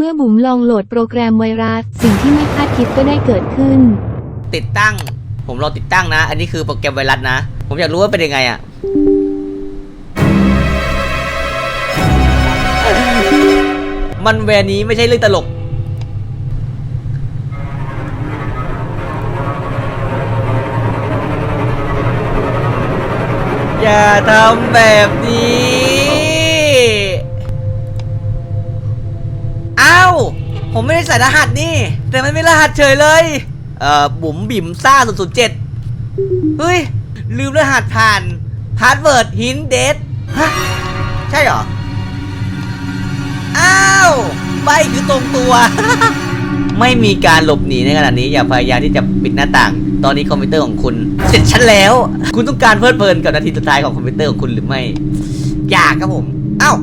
เมื่อบุ๋มลองโหลดโปรแกรมไวรัส สิ่งที่ไม่คาดคิดก็ได้เกิดขึ้น ติดตั้ง ผมรอติดตั้งนะ อันนี้คือโปรแกรมไวรัสนะ ผมอยากรู้ว่าเป็นยังไงอะมันแวร์นี้ไม่ใช่เรื่องตลก อย่าทำแบบนี้ ผมไม่ได้ใส่รหัสนี่ แต่มันไม่รหัสเฉยเลย เอ่อ บุ๋มบิ๋มซ่า007เจ็ดเฮ้ย ลืมรหัสผ่านพาสเวิร์ดฮินเดทฮะ ใช่เหรอ อ้าวใบคือตรงตัว ไม่มีการหลบหนีในขณะนี้อย่าพยายามที่จะปิดหน้าต่าง ตอนนี้คอมพิวเตอร์ของคุณ เสร็จฉันแล้ว คุณต้องการเพลิดเพลินกับนาทีสุดท้ายของคอมพิวเตอร์ของคุณหรือไม่ อยากครับผม เอ้า